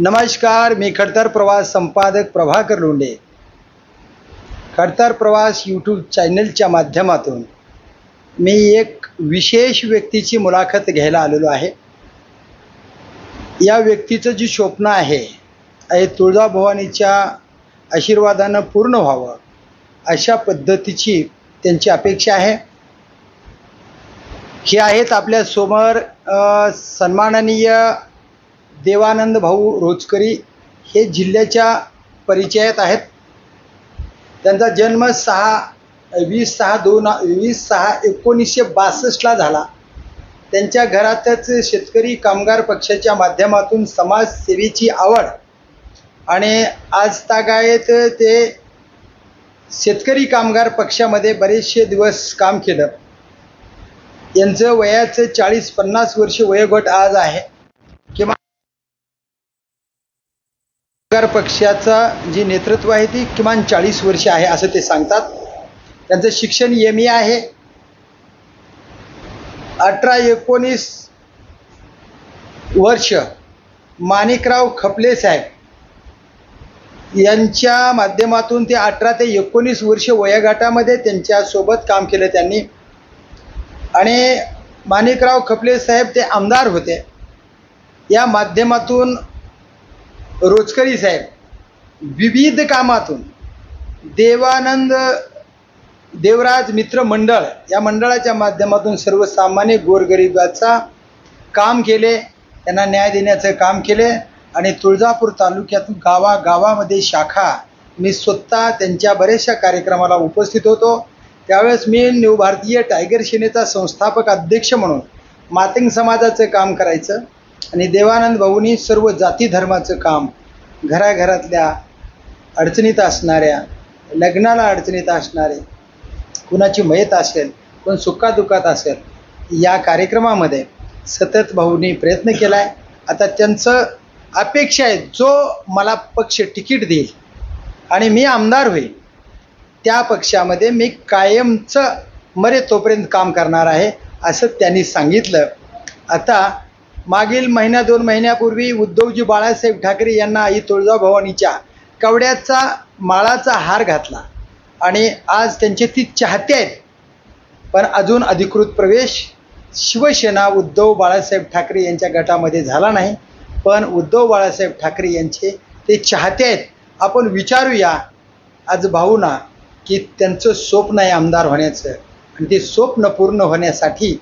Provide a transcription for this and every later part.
नमस्कार मी खडतर प्रवास संपादक प्रभाकर लोंढे. खडतर प्रवास यूट्यूब चॅनलच्या माध्यमातून मी एक विशेष व्यक्तीची मुलाखत घ्यायला आलेलो आहे. या व्यक्तीचं जी स्वप्न आहे हे तुळजाभवानीच्या आशीर्वादानं पूर्ण व्हावं अशा पद्धतीची त्यांची अपेक्षा आहे. हे आहेत आपल्यासमोर समोर सन्माननीय देवानंद भाऊ रोजकरी हे जिल्ह्याच्या परिचयात आहेत. त्यांचा जन्म सहा वीस सहा दोन वीस सहा एकोणीसशे बासष्टला झाला. त्यांच्या घरातच शेतकरी कामगार पक्षाच्या माध्यमातून समाजसेवेची आवड आणि आज तागायत ते शेतकरी कामगार पक्षामध्ये बरेचसे दिवस काम केलं. यांचं वयाचं चाळीस पन्नास वर्ष वयोगट आज आहे. किंवा कामगार पक्षाचा जी नेतृत्व आहे ती किमान चाळीस वर्ष आहे असं ते सांगतात. त्यांचं शिक्षण एम ए आहे. अठरा एकोणीस वर्ष माणिकराव खपले साहेब यांच्या माध्यमातून ते अठरा ते एकोणीस वर्ष वयोगटामध्ये त्यांच्यासोबत काम केलं त्यांनी. आणि माणिकराव खपले साहेब ते आमदार होते. या माध्यमातून रोजकरी साहेब विविध कामातून देवानंद देवराज मित्र मंडळ या मंडळाच्या माध्यमातून सर्वसामान्य गोरगरिबाचा काम केले त्यांना न्याय देण्याचं काम केले आणि तुळजापूर तालुक्यातून गावागावामध्ये शाखा मी स्वतः त्यांच्या बऱ्याचशा कार्यक्रमाला उपस्थित होतो. त्यावेळेस मी न्यू भारतीय टायगर सेनेचा संस्थापक अध्यक्ष म्हणून मातंग समाजाचं काम करायचं. आणि देवानंद भाऊनी सर्व जाती धर्माचं काम घराघरातल्या अडचणीत असणाऱ्या लग्नाला अडचणीत असणारे कुणाची मयत असेल कोण सुखादुखात असेल या कार्यक्रमामध्ये सतत भाऊनी प्रयत्न केला आहे आता त्यांचं अपेक्षा आहे जो मला पक्ष तिकीट देईल आणि मी आमदार होईल त्या पक्षामध्ये मी कायमचं मरे तोपर्यंत काम करणार आहे असं त्यांनी सांगितलं. आता मागील महिन्या दोन महिन्यापूर्वी उद्धवजी बाळासाहेब ठाकरे यांना आई तुळजाभवानीच्या कवड्याचा माळाचा हार घातला. आणि आज त्यांचे ती चाहते आहेत. पण अजून अधिकृत प्रवेश शिवसेना उद्धव बाळासाहेब ठाकरे यांच्या गटामध्ये झाला नाही. पण उद्धव बाळासाहेब ठाकरे यांचे ते चाहते आहेत. आपण विचारूया आज भाऊना की त्यांचं स्वप्न आहे आमदार होण्याचं. आणि ते स्वप्न पूर्ण होण्यासाठी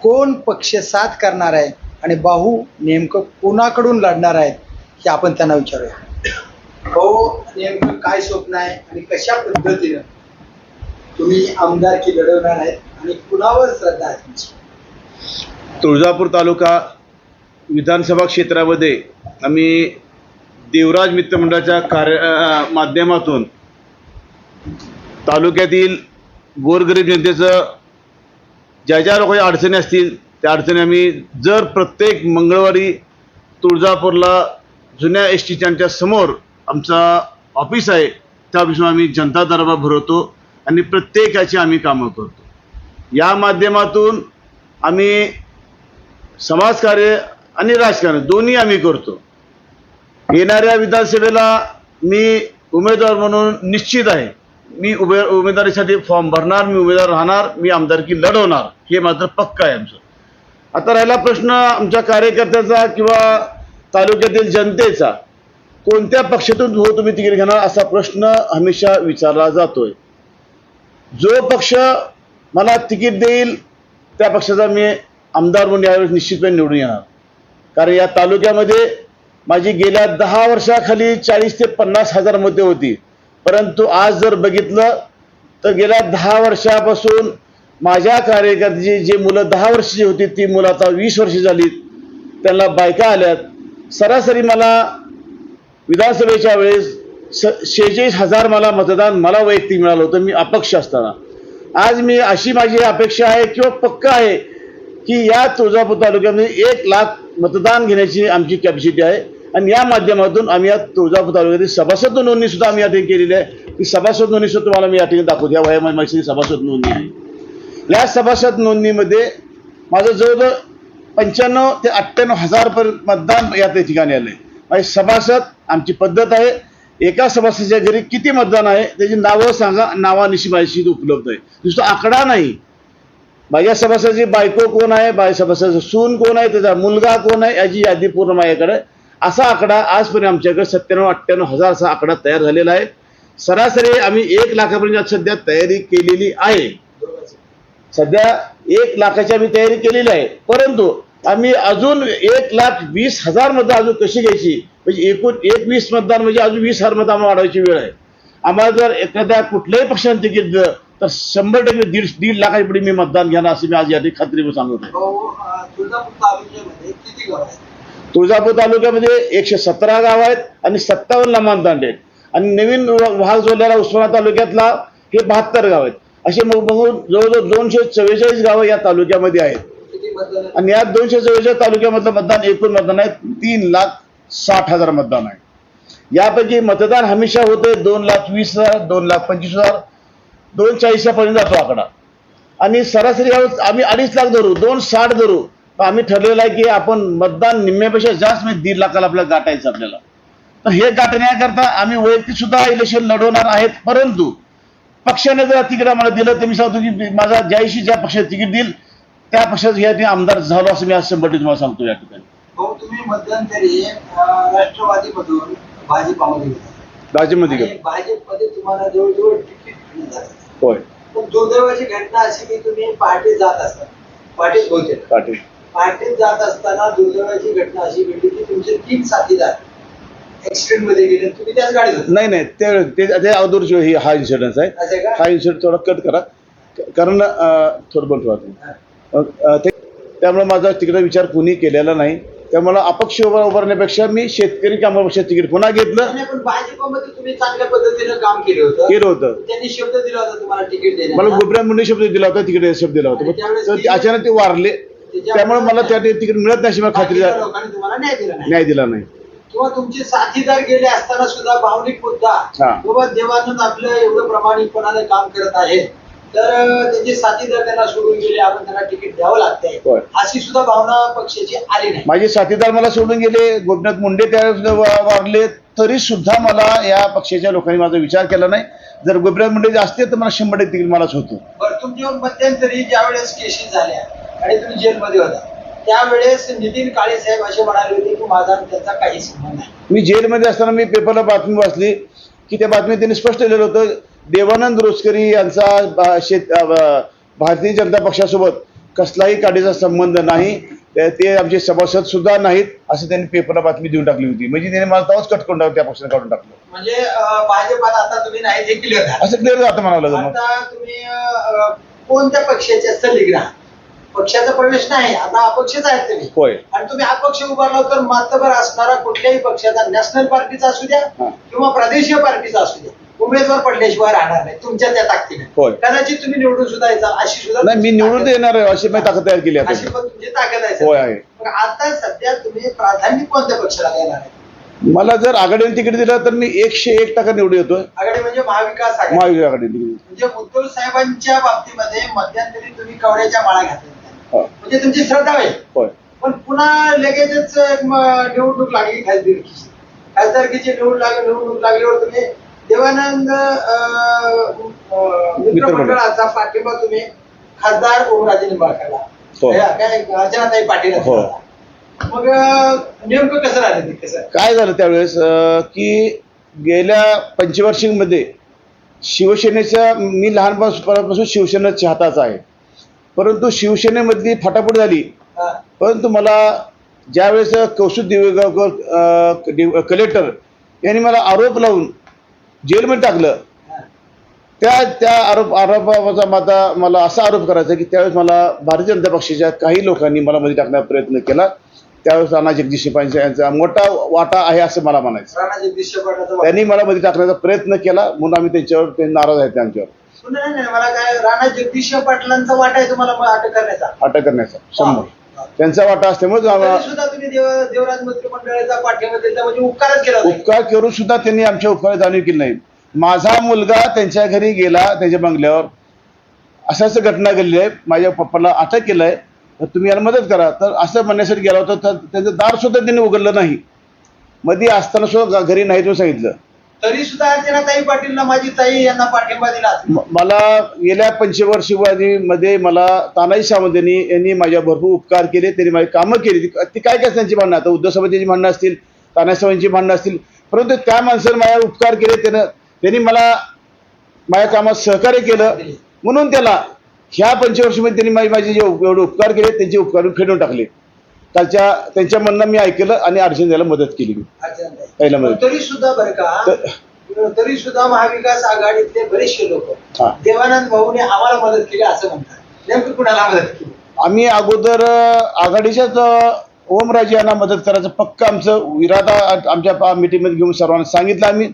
कोण पक्ष साथ करणार आहे? आणि बाहू नेमकं कोणाकडून लढणार आहेत हे आपण त्यांना विचारूया. भाऊ नेमकं काय स्वप्न आहे आणि कशा पद्धतीनं तुम्ही आमदारकी लढवणार आहेत आणि कुणावर श्रद्धा आहे तुमची? तुळजापूर तालुका विधानसभा क्षेत्रामध्ये आम्ही देवराज मित्रमंडळाच्या कार्य माध्यमातून तालुक्यातील गोरगरीब जनतेचं ज्या ज्या लोकांच्या अडचणी असतील त्या अडचणी आम्ही जर प्रत्येक मंगळवारी तुळजापूरला जुन्या एस टी स्टँडच्या समोर आमचा ऑफिस आहे त्या ऑफिसवर आम्ही जनता दरबार भरवतो आणि प्रत्येकाची आम्ही कामं करतो. या माध्यमातून आम्ही समाजकार्य आणि राजकारण दोन्ही आम्ही करतो. येणाऱ्या विधानसभेला मी उमेदवार म्हणून निश्चित आहे. मी उमे उमेदवारीसाठी फॉर्म भरणार मी उमेदवार राहणार मी आमदारकी लढवणार हे मात्र पक्का आहे आमचं. आता राहिला प्रश्न आमच्या कार्यकर्त्याचा किंवा तालुक्यातील जनतेचा. कोणत्या पक्षातून हो तुम्ही तिकीट घेणार असा प्रश्न हमेशा विचारला जातोय. जो पक्ष मला तिकीट देईल त्या पक्षाचा मी आमदार म्हणून यावेळेस निश्चितपणे निवडून येणार. कारण या तालुक्यामध्ये माझी गेल्या दहा वर्षाखाली चाळीस ते पन्नास हजार मते होती. परंतु आज जर बघितलं तर गेल्या दहा वर्षापासून माझ्या कार्यकर्त्याची जे मुलं दहा वर्षाची होती ती मुलं आता वीस वर्ष झाली त्यांना बायका आल्यात. सरासरी मला विधानसभेच्या वेळेस स शेहेचाळीस हजार मला मतदान मला वैयक्तिक मिळालं होतं. मी अपक्ष असताना. आज मी अशी माझी अपेक्षा आहे किंवा पक्क आहे की या तुळजापूर तालुक्यामध्ये एक लाख मतदान घेण्याची आमची कॅपॅसिटी आहे. आणि या माध्यमातून आम्ही या तुळजापूर तालुक्यातील सभासद नोंदणी सुद्धा आम्ही या ठिकाणी केलेली आहे. ती सभासद नोंदणी सुद्धा तुम्हाला मी या ठिकाणी दाखवतो. या वयामध्ये माझी सभासद नोंदणी आहे. या सभासद नोंदणीमध्ये माझं जवळजवळ पंच्याण्णव ते अठ्ठ्याण्णव हजार पर्यंत मतदान या त्या ठिकाणी आलंय. म्हणजे सभासद आमची पद्धत आहे. एका सभासदाच्या घरी किती मतदान आहे त्याची नावं सांगा नावानिशी माझ्याशी उपलब्ध आहे. दुसरा आकडा नाही. माझ्या सभासदाची बायको कोण आहे? बाय सभासदाचं सून कोण आहे? त्याचा मुलगा कोण आहे? याची यादी पूर्ण माझ्याकडे. असा आकडा आजपर्यंत आमच्याकडे सत्त्याण्णव अठ्ठ्याण्णव हजार असा आकडा तयार झालेला आहे. सरासरी आम्ही एक लाखापर्यंत आज सध्या तयारी केलेली आहे. सध्या एक लाखाची आम्ही तयारी केलेली आहे. परंतु आम्ही अजून एक लाख वीस हजार मतं अजून कशी घ्यायची? म्हणजे एकूण एक वीस मतदान म्हणजे अजून वीस हजार मतं आम्हाला वाढवायची वेळ आहे. आम्हाला जर एखाद्या कुठल्याही पक्षाने तिकीट दिलं तर शंभर टक्के दीड दीड लाखाच्या पुढे मी मतदान घेणार असं मी आज या ठिकाणी खात्री सांगत. आहे तुळजापूर तालुक्यामध्ये एकशे सतरा गाव आहेत आणि सत्तावन्न तांडे आहेत आणि नवीन भाग जोडलेला उस्मानाबाद तालुक्यातला हे बहात्तर गाव आहेत. असे मग बघून जवळजवळ दोनशे चव्वेचाळीस गावं या तालुक्यामध्ये आहेत. आणि या दोनशे चव्वेचाळीस तालुक्यामधलं मतदान एकूण मतदान आहे तीन लाख साठ हजार मतदान आहे. यापैकी मतदान हमेशा होते दोन लाख वीस हजार दोन लाख पंचवीस हजार दोन चाळीसापर्यंत जातो आकडा. आणि सरासरी आम्ही अडीच लाख धरू दोन साठ धरू. पण आम्ही ठरलेलं आहे की आपण मतदान निम्म्यापेक्षा जास्त म्हणजे दीड लाखाला आपल्याला गाठायचं आपल्याला. तर हे गाठण्याकरता आम्ही वैयक्तिक सुद्धा इलेक्शन लढवणार आहेत परंतु पक्षाने जर तिकीट आम्हाला दिलं तर मी सांगतो की माझा ज्याशी ज्या पक्षात तिकीट देईल त्या पक्षात या ठिकाणी आमदार झालो असं मी आज शंभर तुम्हाला सांगतो या ठिकाणी. तुम्ही मध्यंतरी राष्ट्रवादीमधून भाजपामध्ये आणि गेलो. भाजपमध्ये तुम्हाला जवळजवळ तिकीट. होय. पण दुर्दैवाची घटना अशी की तुम्ही पार्टीत जात असता. पार्टीत होते पाटील पार्टीत जात असताना दुर्दैवाची घटना अशी घडली की तुमचे तीन साथीदार ऍक्सिडेंटमध्ये गेले तुम्ही त्याच गाडीत नाही नाही ते ते- ते अगोदरची ही हा इन्सिडन्स आहे असे का? हा इन्सिडन्स थोडा कट करा. कारण अं, थोडं बंद ठेवा तुम्ही. अं, ते त्यामुळे माझा तिकीट विचार कुणी केलेला नाही. त्यामुळे अपक्ष उभा उभारण्यापेक्षा मी शेतकरी कामापेक्षा तिकीट पुन्हा घेतलं. नाही, पण भाजपमध्ये तुम्ही चांगल्या पद्धतीनं काम केलं होतं. केलं होतं. त्यांनी शब्द दिला होता तुम्हाला तिकीट मला देण्याचा मुंडे शब्द दिला होता तिकीट शब्द दिला होता. आणि त्यावेळेस तर ती- अचानक ते वारले. त्यामुळे मला त्या तिकीट मिळत नाही अशी मला खात्री बाकीच्या लोकांनी तुम्हाला न्याय दिला नाही. न्याय दिला नाही. किंवा तुमचे साथीदार गेले असताना सुद्धा भावनिक मुद्दा. बाबा देवानंद आपलं एवढं प्रामाणिकपणाने काम करत आहे तर त्यांचे साथीदार त्यांना सोडून गेले आपण त्यांना तिकीट द्यावं लागतंय. अशी सुद्धा भावना पक्षाची आली नाही माझे साथीदार मला सोडून गेले गोपीनाथ मुंडे वा- वारले तरी सुद्धा मला या पक्षाच्या लोकांनी माझा विचार केला नाही जर गोपीनाथ मुंडे असते तर मला शंभर टक्के तिकीट मलाच होतं बरं तुमच्यावर मध्यंतरी ज्या वेळेस केसेस झाल्या आणि तुम्ही जेलमध्ये होता त्यावेळेस नितीन काळे साहेब असे म्हणाले होते की माझा त्यांचा काही संबंध नाही. मी जेलमध्ये असताना मी पेपरला बातमी वाचली की त्या बातमीत त्यांनी स्पष्ट केलेलं होतं देवानंद रोचकरी यांचा शेत भारतीय जनता पक्षासोबत कसलाही काडीचा संबंध नाही ते आमचे सभासद सुद्धा नाहीत असं त्यांनी पेपरला बातमी देऊन टाकली होती. म्हणजे त्याने मला तेव्हाच कट करून त्या पक्षाने काढून टाकलं. म्हणजे भाजपात आता तुम्ही नाही हे क्लिअर झालं. असं क्लिअर आता तुम्ही अं, कोणत्या पक्षाचे सल्लिग्न आहात पक्षाचा प्रवेश नाही आता अपक्षच आहेत तुम्ही. होय. आणि तुम्ही अपक्ष उभारला तर मातबर असणारा कुठल्याही पक्षाचा नॅशनल पार्टीचा असू द्या. किंवा प्रादेशिक पार्टीचा असू द्या. उमेदवार पडल्याशिवाय राहणार नाही तुमच्या त्या ताकदीने. होय. कदाचित तुम्ही निवडून सुद्धा येचाल अशी सुद्धा नाही मी निवडून येणार आहे अशी मी ताकद तयार केली अशी आता. पण तुमची ताकद आहे. होय. आहे. आता सध्या तुम्ही प्राधान्य कोणत्या पक्षाला देणार आहे? मला जर आघाडीने तिकीट दिलं तर मी एकशे एक टक्का निवडून येतोय. आघाडी म्हणजे महाविकास आघाडी. महाविकास आघाडीने तिकीट. म्हणजे उद्धव साहेबांच्या बाबतीमध्ये मध्यंतरी तुम्ही कवड्याच्या माळा घातल्या. म्हणजे तुमची श्रद्धा आहे. होय. पण पुन्हा लगेचच निवडणूक लागली खासदारकीची. खासदारकीची निवड लाग निवडणूक लागल्यावर तुम्ही देवानंद मित्रमंडळाचा पाठिंबा तुम्ही खासदार ओमराजे निंबाळकरला. हो. काय अर्चनाताई पाटील हो. मग नेमकं कसं राहिलं ते कसं? काय झालं त्यावेळेस की गेल्या पंचवार्षिकमध्ये शिवसेनेच्या मी लहानपणापासून शिवसेना चाहताच आहे. परंतु शिवसेनेमधली फटाफट झाली. परंतु मला ज्यावेळेस कौस्तुभ दिवेगावकर कलेक्टर यांनी मला आरोप लावून जेलमध्ये टाकलं. त्या त्या आरोप आरोपाचा माझा मला असा आरोप करायचा की त्यावेळेस मला भारतीय जनता पक्षाच्या काही लोकांनी मला मध्ये टाकण्याचा प्रयत्न केला. त्यावेळेस राणा जगदीश शिपांचा यांचा मोठा वाटा आहे असं मला म्हणायचं. त्यांनी मला मध्ये टाकण्याचा प्रयत्न केला. म्हणून आम्ही त्यांच्यावर ते नाराज आहेत त्यांच्यावर नाही नाही मला काय राणा जगदीश पाटलांचा वाटा आहे तुम्हाला मग अटक करण्याचा. अटक करण्याचा शंभर. त्यांचा वाटा असल्यामुळे तरी आम्हाला सुद्धा तुम्ही देव देवराज मंत्रिमंडळाचा पाठिंबा म्हणजे उपकारच केला. उपकार करून सुद्धा त्यांनी आमच्या उपकार जाणीव केली नाही. माझा मुलगा त्यांच्या घरी गेला त्यांच्या बंगल्यावर. असं असं घटना घडली आहे. माझ्या पप्पाला अटक केलं आहे तर तुम्ही याला मदत करा. तर असं म्हणण्यासाठी गेला होता तर त्यांचं दार सुद्धा त्यांनी उघडलं नाही. मध्ये असताना सुद्धा घरी नाही तो सांगितलं. तरी सुद्धा अर्चनाताई पाटीलला माझी ताई यांना पाठिंबा दिला. म- मला गेल्या पंचवर्षीमध्ये मला तानाजी सावंत यांनी यांनी माझ्या भरपूर उपकार केले त्यांनी माझी कामं केली. ती- ती काय काय त्यांची भांडणं? आता उद्धव समितीची भांडणं असतील तानाजी सावंतची भांडणं असतील परंतु त्या माणसाने माझ्यावर उपकार केले त्यानं त्यांनी मला माझ्या कामात सहकार्य केलं. म्हणून त्याला ह्या पंचवर्षीमध्ये त्यांनी माझी माझे जे उप- एवढे उपकार केले त्यांचे उपकार मी फेडून टाकले. कालच्या त्यांच्या म्हणणं मी ऐकलं आणि अडचण द्यायला मदत केली मी. पहिला मध्ये. तरी सुद्धा बरं का तर- सुद्धा महाविकास आघाडीतले बरेचसे लोक. देवानंद भाऊने आम्हाला मदत केली असं म्हणतात. नेमकं कुणाला मदत केली? आम्ही अगोदर आघाडीच्याच ओमराजे यांना मदत करायचं पक्क आमचं इरादा आमच्या मिटिंगमध्ये घेऊन सर्वांना सांगितलं आम्ही.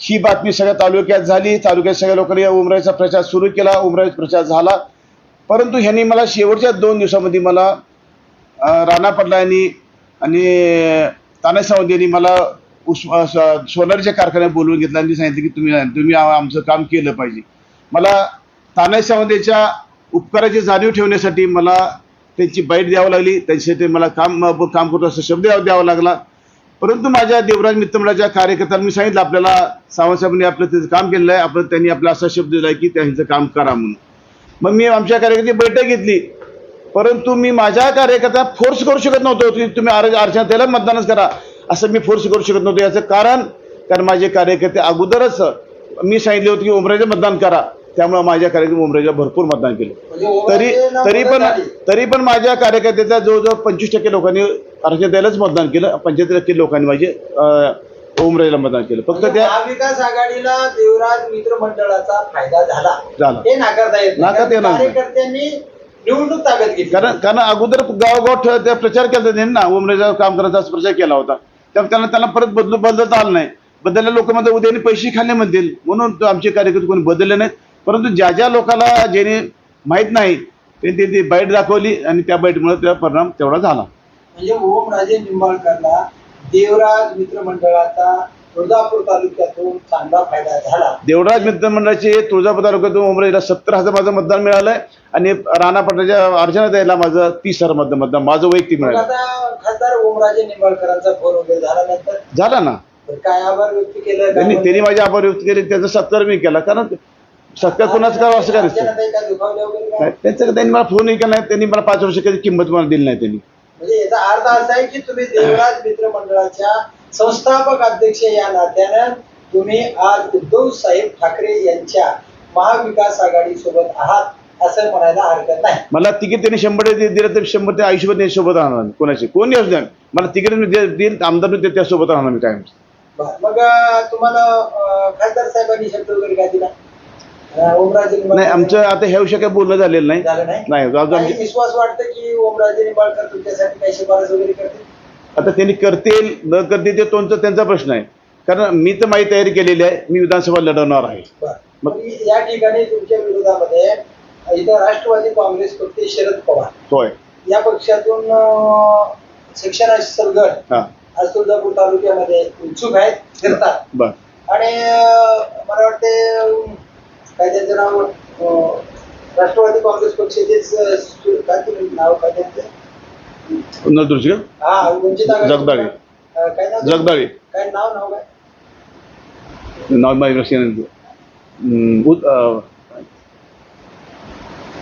ही बातमी सगळ्या तालुक्यात झाली. तालुक्यात सगळ्या लोकांनी ओमराजेचा प्रचार सुरू केला. ओमराजे प्रचार झाला. परंतु ह्यांनी मला शेवटच्या दोन दिवसामध्ये मला राणा पडला यांनी आणि तानाजी सावंत यांनी मला उस सोलरच्या कारखान्यात बोलवून घेतला आणि सांगितलं की तुम्ही तुम्ही आमचं काम केलं पाहिजे. मला तानाजी सावंत उपकाराची जाणीव ठेवण्यासाठी मला त्यांची बाईट द्यावं लागली. त्यांच्यासाठी मला काम काम करतो असं शब्द द्यावा लागला. परंतु माझ्या देवराज मित्रमंडळाच्या कार्यकर्त्यांना मी सांगितलं आपल्याला सावंतसाहेबांनी आपलं त्याचं काम केलेलं आहे. आपण त्यांनी आपला असा शब्द दिला की त्यांचं काम करा म्हणून. मग मी आमच्या कार्यकर्त्याची बैठक घेतली. परंतु मी माझ्या कार्यकर्ता फोर्स करू शकत नव्हतो. की तुम्ही आर अर्चना त्याला मतदानच करा. असं मी फोर्स करू शकत नव्हतो. याचं कारण कारण माझे कार्यकर्ते अगोदरच मी सांगितले होते की उमराजे मतदान करा. त्यामुळे माझ्या कार्यकर्ते उमराजेला भरपूर मतदान केलं. म्हणजे तरी तरी पण. तरी पण माझ्या कार्यकर्त्याच्या जवळजवळ पंचवीस टक्के लोकांनी अर्चनाताईलाच मतदान केलं. पंच्याहत्तर टक्के लोकांनी माझे अं, ओमराजेला मतदान केलं. फक्त म्हणजे त्या महाविकास आघाडीला देवराज मित्र मंडळाचा फायदा झाला. झाला. नाकारता येत नाही. कार्यकर्त्यांनी निवडणूक ताब्यात घेतली कारण कारण अगोदर गावगाव त्या प्रचार केला त्यांनी ना उमरेचा काम करायचा प्रचार केला होता. त्यामुळे त्यांना त्यांना परत बदलू बदलता आलं नाही. बदलल्या लोक म्हणतात उद्याने पैसे खाल्ले म्हणतील. म्हणून तो आमचे कार्यकर्ते कोणी बदलले नाहीत. परंतु ज्या ज्या लोकांना ज्याने माहीत नाही त्यांनी ती बाईट दाखवली आणि त्या बाईटमुळे त्याचा परिणाम तेवढा झाला. म्हणजे ओमराजे निंबाळकरला देवराज मित्र मंडळाचा तुळजापूर तालुक्यातून चांगला फायदा झाला. देवराज मित्रमंडळाचे तुळजापूर तालुक्यातून उमरेला सत्तर हजार माझं मतदान मिळालंय आणि राणा पटाच्या अर्चना द्यायला माझं तीस हजार मतदान मतदान माझं वैयक्तिक मिळालं. आता खासदार ओमराजे निंबाळकरांचा फोन वगैरे झाल्यानंतर झाला ना. काय आभार व्यक्त केलं? त्यांनी त्यांनी माझे आभार व्यक्त केले त्याचा सत्कार मी केला कारण सत्कार कोणाचं करावं असं करायचं. त्यांचं त्यांनी मला फोनही केला नाही त्यांनी मला पाच वर्ष कधी किंमत मला दिली नाही त्यांनी. म्हणजे याचा अर्थ असा आहे की तुम्ही देवराज मित्र मंडळाच्या संस्थापक अध्यक्ष या नात्यानं तुम्ही आज उद्धव साहेब ठाकरे यांच्या महाविकास आघाडी सोबत आहात असं म्हणायला हरकत नाही. मला तिकीट त्यांनी शंभर दिलं तर शंभर ते आयुष्यभर सोबत राहणार. कोणाचे कोण येऊ द्या? मला तिकीट देईल आमदार त्यासोबत राहणार मी कायम बरं. मग तुम्हाला खासदार साहेबांनी शब्द वगैरे काय दिला? नाही आमचं आता ह्या विषय काही बोलणं झालेलं नाही. विश्वास वाटतं की ओमराजे निंबाळकर तुमच्यासाठी काही शिफारस वगैरे करतील? आता त्यांनी करतील न करतील ते त्यांचा त्यांचा प्रश्न आहे. कारण मी तर माझी तयारी केलेली आहे मी विधानसभा लढवणार आहे. मग- या ठिकाणी तुमच्या विरोधामध्ये इथं राष्ट्रवादी काँग्रेस पक्ष शरद पवार. होय. या पक्षातून अं, शिक्षणाचे गट हा. आज तुळजापूर तालुक्यामध्ये उत्सुक आहेत फिरतात. आणि मला वाटते काय त्यांचं नाव राष्ट्रवादी काँग्रेस पक्षाचेच काय नाव काय त्यांचं? नदुर्शी का? हा. जगदाळे. जगदाळे. नाव माझ्या अं,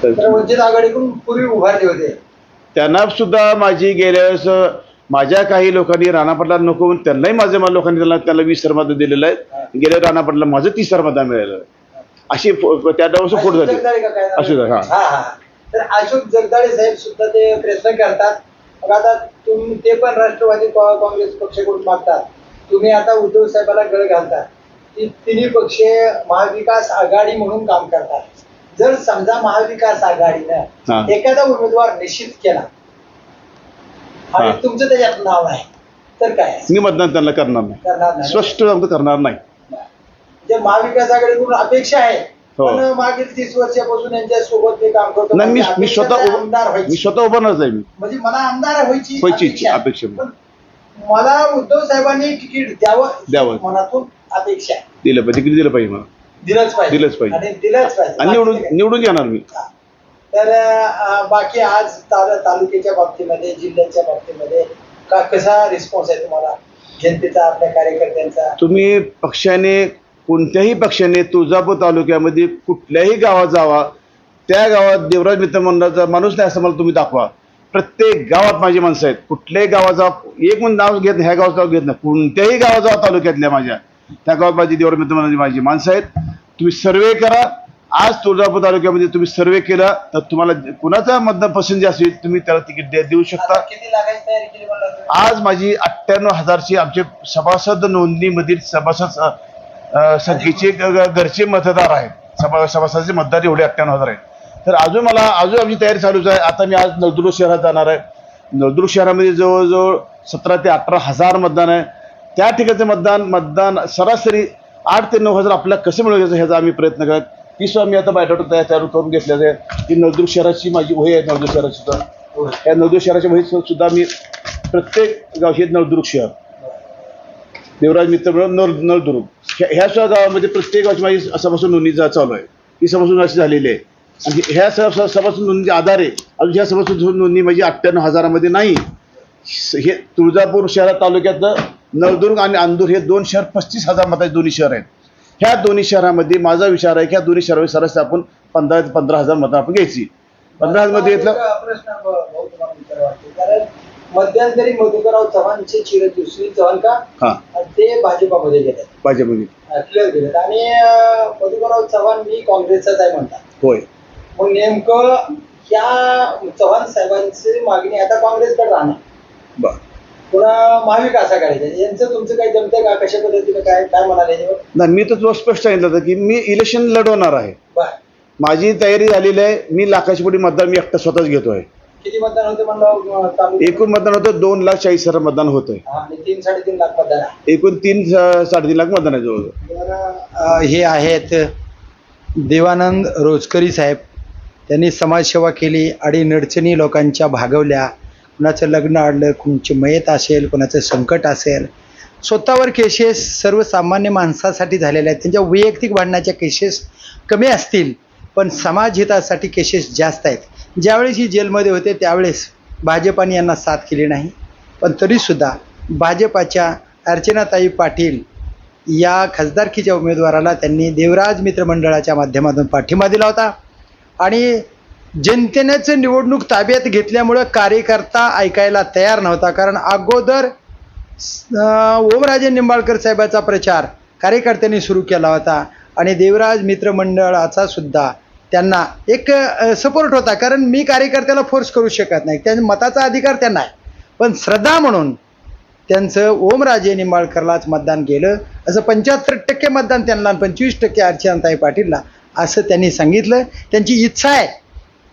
तर वंचित आघाडीकडून पूर्वी उभारले होते. त्यांना सुद्धा माझी गेल्या वेळेस माझ्या काही लोकांनी राणा पाटला नको म्हणून त्यांनाही माझ्या मला लोकांनी त्याला त्याला वीस सर मतदान दिलेलं आहे. गेल्या राणा पाटला माझं तीस सर मतदान मिळालेलं आहे. अशी त्या दिवस फोट झाली? अशोक हा. तर अशोक जगदाळे साहेब सुद्धा ते प्रयत्न करतात. मग आता तुम्ही ते पण राष्ट्रवादी काँग्रेस पक्षाकडून मागतात. तुम्ही आता उद्धव साहेबाला गळ घालतात. की तिन्ही पक्ष महाविकास आघाडी म्हणून काम करतात. जर समजा महाविकास. आघाडीनं एखादा उमेदवार निश्चित केला आणि. तुमचं त्याच्यात नाव आहे तर काय मी मतदान त्यांना करणार नाही. करणार नाही. स्पष्ट करणार नाही. जे महाविकास आघाडीकडून अपेक्षा आहे हो. पण मागील तीस वर्षापासून यांच्या सोबत मी काम करतो नाही मी माझी मी स्वतः उभं- मी व्हायची स्वतः उभारणारच आहे मी म्हणजे मला आमदार व्हायची व्हायची अपेक्षा आहे. अपेक्षा. पण मला उद्धव साहेबांनी तिकीट द्यावं द्यावं. मनातून अपेक्षा आहे. दिलं पाहिजे तिकीट दिलं पाहिजे मला दिलंच पाहिजे दिलंच पाहिजे. आणि दिलंच पाहिजे आणि निवडून बाकी काय. निवडून येणार मी तर अं, बाकी आज ताल- तालुक्याच्या बाबतीमध्ये जिल्ह्याच्या बाबतीमध्ये का कसा रिस्पॉन्स आहे तुम्हाला जनतेचा आपल्या कार्यकर्त्यांचा तुम्ही पक्षाने कोणत्याही पक्षाने तुळजापूर तालुक्यामध्ये कुठल्याही गावात जावा त्या गावात देवराज मित्र मंडळाचा माणूस नाही असं मला तुम्ही दाखवा. प्रत्येक गावात माझी माणसं आहेत. कुठल्याही गावात जा एक पण नाव घेत ह्या गावाचं नाव घेत नाही. कोणत्याही गावात जावा तालुक्यातल्या माझ्या. त्या गावात माझी देवराज मित्र मंडळाची माझी माणसं आहेत. तुम्ही सर्वे करा. आज तुळजापूर तालुक्यामध्ये तुम्ही सर्वे केला तर तुम्हाला कुणाचा मतदान पसंती असेल तुम्ही त्याला तिकीट दे- देऊ शकता? आज माझी अठ्ठ्याण्णव हजारची आमचे सभासद नोंदणीमधील सभासद संख्येचे घरचे मतदार आहेत. सभा सभासदाचे मतदार एवढे अठ्ठ्याण्णव हजार आहेत. तर अजून मला अजून आमची तयारी चालूच आहे. आता मी आज नळदुर्ग शहरात जाणार आहे. नळदुर्ग शहरामध्ये जवळजवळ सतरा ते अठरा हजार मतदान आहे. त्या ठिकाणचं मतदान मतदान सरासरी आठ ते नऊ हजार आपल्याला कसं मिळवायचं ह्याचा आम्ही प्रयत्न करत ती सुद्धा मी आता बायडॉट तयार तयार करून घेतलेलं आहे. ती नळदुर्ग शहराची माझी वही आहे नळदुर्ग शहराची सुद्धा. या नळदुर्ग शहराच्या वहीत सुद्धा मी प्रत्येक गाव हे नळदुर्ग शहर. देवराज मित्र नळ नळदुर्ग ह्या ह्या सुद्धा गावामध्ये प्रत्येक वर्षी माझी सभासद नोंदणी जा- चालू आहे. ही सभासद अशी झालेली आहे. आणि ह्या स- सभासद नोंदणीचे आधारे अजून ह्या सभासद नोंदणी माझी अठ्ठ्याण्णव हजारामध्ये नाही. हे तुळजापूर शहरात तालुक्यातलं नळदुर्ग आणि अंदूर हे दोन शहर पस्तीस हजार मताचे दोन्ही शहर आहेत. ह्या दोन्ही शहरामध्ये माझा विचार आहे की ह्या दोन्ही शहरामध्ये सरासरी आपण पंधरा ते पंधरा हजार मतं आपण घ्यायची. पंधरा हजारमध्ये घेतलं मध्यंतरी मधुकरराव चव्हाणचे चिरंजीव श्री चव्हाण का? हां. ते भाजपामध्ये गेले. भाजपमध्ये. क्लिअर आणि अं, मधुकरराव चव्हाण मी काँग्रेसचाच आहे म्हणतात. होय. मग नेमकं या चव्हाण साहेबांची मागणी आता काँग्रेसकडे राहणार. बरं. पुन्हा महाविकास आघाडीचे. यांचं तुमचं काही जमतंय का? कशा पद्धतीने काय काय म्हणाले याच्यावर नाही मी तर तुला स्पष्ट सांगितलं होतं की मी इलेक्शन लढवणार आहे. बर. माझी तयारी झालेली आहे. मी लाखाची पुढे मतदान मी एकटा स्वतःच घेतोय. किती मतदान होते म्हणलं? एकूण मतदान होतं दोन लाख चाळीस हजार मतदान होतंय. हा, आणि तीन साडेतीन लाख मतदान आहे. एकूण तीन सा- साडेतीन लाख मतदान आहे जवळजवळ. तर, अ, हे आहेत देवानंद रोजकरी साहेब. त्यांनी समाजसेवा केली अडीनडचणी लोकांच्या भागवल्या. कुणाचं लग्न अडलं कुणाची मयत असेल कुणाचं संकट असेल. स्वतःवर केसेस सर्वसामान्य माणसासाठी झालेल्या आहेत. त्यांच्या वैयक्तिक भांडणाच्या केसेस कमी असतील. पण समाजहितासाठी केसेस जास्त आहेत. ज्यावेळेस ही जेलमध्ये होते त्यावेळेस भाजपाने यांना साथ केली नाही. पण तरीसुद्धा भाजपाच्या अर्चनाताई पाटील या खासदारकीच्या उमेदवाराला त्यांनी देवराज मित्र मंडळाच्या माध्यमातून पाठिंबा दिला होता. आणि जनतेनेच निवडणूक ताब्यात घेतल्यामुळं कार्यकर्ता ऐकायला तयार नव्हता. कारण अगोदर ओमराजे निंबाळकर साहेबाचा प्रचार कार्यकर्त्यांनी सुरू केला होता. आणि देवराज मित्र मंडळाचा सुद्धा त्यांना एक सपोर्ट होता. कारण मी कार्यकर्त्याला फोर्स करू शकत नाही. त्या मताचा अधिकार त्यांना आहे. पण श्रद्धा म्हणून त्यांचं ओमराजे निंबाळकरलाच मतदान गेलं. असं पंच्याहत्तर टक्के मतदान त्यांना पंचवीस टक्के अर्चनाताई पाटीलला असं त्यांनी सांगितलं. त्यांची इच्छा आहे.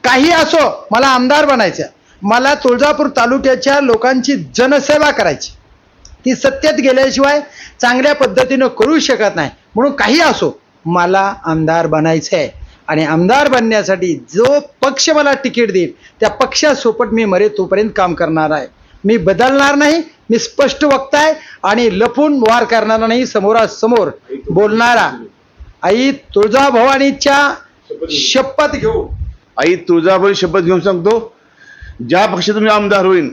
काही असो मला आमदार बनायचं. मला तुळजापूर तालुक्याच्या लोकांची जनसेवा करायची. ती सत्तेत गेल्याशिवाय चांगल्या पद्धतीनं करू शकत नाही. म्हणून काही असो मला आमदार बनायचं आहे आणि आमदार बनण्यासाठी जो पक्ष मला तिकीट देईल त्या पक्षासोबत मी मरे तोपर्यंत काम करणार आहे. मी बदलणार नाही मी स्पष्ट वक्ता आहे आणि लपून वार करणारा नाही समोरासमोर बोलणारा. आई तुळजाभवानीच्या शपथ घेऊ. आई तुळजाभवानी शपथ घेऊन सांगतो ज्या पक्षातून मी आमदार होईन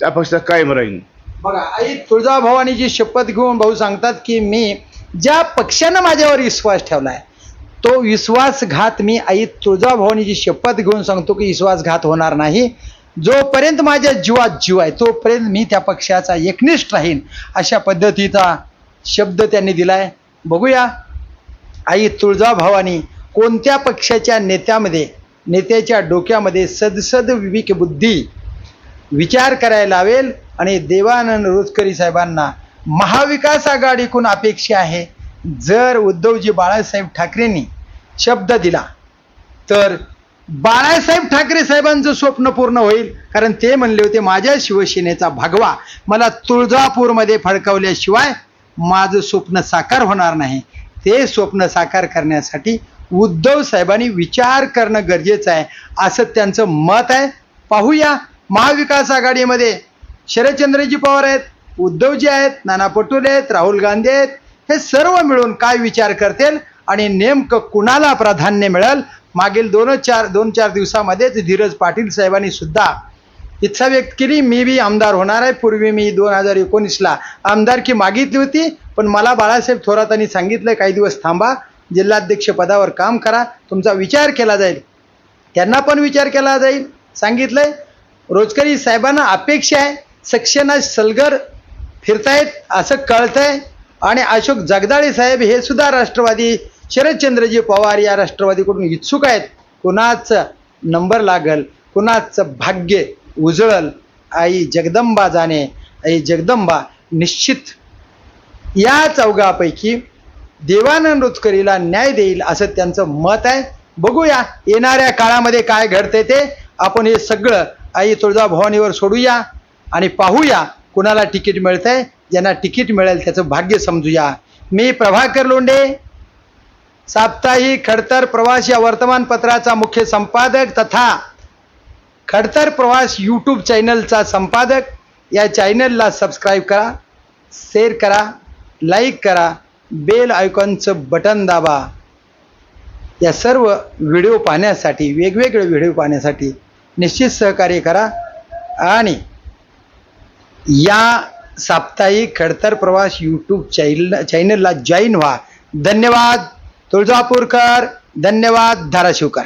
त्या पक्षात कायम राहीन. बघा आई तुळजाभवानीची शपथ घेऊन भाऊ सांगतात की मी ज्या पक्षानं माझ्यावर विश्वास ठेवलाय तो विश्वासघात मी आई तुळजाभवानीची शपथ घेऊन सांगतो की विश्वासघात होणार नाही. जोपर्यंत माझ्या जीवात जीव आहे तोपर्यंत मी त्या पक्षाचा एकनिष्ठ राहीन अशा पद्धतीचा शब्द त्यांनी दिलाय. बघूया आई तुळजाभवानी कोणत्या पक्षाच्या नेत्यामध्ये नेत्याच्या डोक्यामध्ये सदसद विवेक बुद्धी विचार करायला लावेल? आणि देवानंद रोजकरी साहेबांना महाविकास आघाडीकून अपेक्षा आहे. जर उद्धवजी बाळासाहेब ठाकरेंनी शब्द दिला तर बाळासाहेब ठाकरे साहेबांचं स्वप्न पूर्ण होईल. कारण ते म्हणले होते माझ्या शिवसेनेचा भगवा मला तुळजापूरमध्ये फडकवल्याशिवाय माझं स्वप्न साकार होणार नाही. ते स्वप्न साकार करण्यासाठी उद्धव साहेबांनी विचार करणं गरजेचं आहे असं त्यांचं मत आहे. पाहूया महाविकास आघाडीमध्ये शरदचंद्रजी पवार आहेत उद्धवजी आहेत नाना पटोले आहेत राहुल गांधी आहेत हे सर्व मिळून काय विचार करतील आणि नेमकं कुणाला प्राधान्य मिळेल? मागील दोन चार दोन चार दिवसामध्येच धीरज पाटील साहेबांनी सुद्धा इच्छा व्यक्त केली. मी बी आमदार होणार आहे. पूर्वी मी दोन हजार एकोणीसला आमदारकी मागितली होती पण मला बाळासाहेब थोरातांनी सांगितलं काही दिवस थांबा जिल्हाध्यक्ष पदावर काम करा. तुमचा विचार केला जाईल. त्यांना पण विचार केला जाईल. सांगितलंय रोजकरी साहेबांना अपेक्षा आहे. सक्सेना सलगर फिरतायत असं कळतंय. आणि अशोक जगदाळे साहेब हे सुद्धा राष्ट्रवादी शरदचंद्रजी पवार या राष्ट्रवादीकडून इच्छुक आहेत. कुणाचं नंबर लागल कुणाचं भाग्य उजळल आई जगदंबा जाणे आई जगदंबा निश्चित. या चौघापैकी देवानंद रोतकरीला न्याय देईल असं त्यांचं मत आहे. बघूया येणाऱ्या काळामध्ये काय घडतंय ते. आपण हे सगळं आई तुळजाभवानीवर सोडूया आणि पाहूया कुणाला तिकीट मिळतंय. ज्यांना तिकीट मिळेल त्याचं भाग्य समजूया. मी प्रभाकर लोंढे साप्ताहिक खडतर प्रवास या वर्तमानपत्राचा मुख्य संपादक तथा खडतर प्रवास यूट्यूब चॅनलचा संपादक. या चॅनलला सबस्क्राईब करा शेअर करा लाईक करा बेल आयकॉनचं बटन दाबा. या सर्व व्हिडिओ पाहण्यासाठी वेगवेगळे व्हिडिओ पाहण्यासाठी निश्चित सहकार्य करा आणि या साप्ताहिक खडतर प्रवास यूट्यूब चॅनल चॅनलला जॉईन व्हा. धन्यवाद. तुळजापूरकर. धन्यवाद. धाराशिवकर.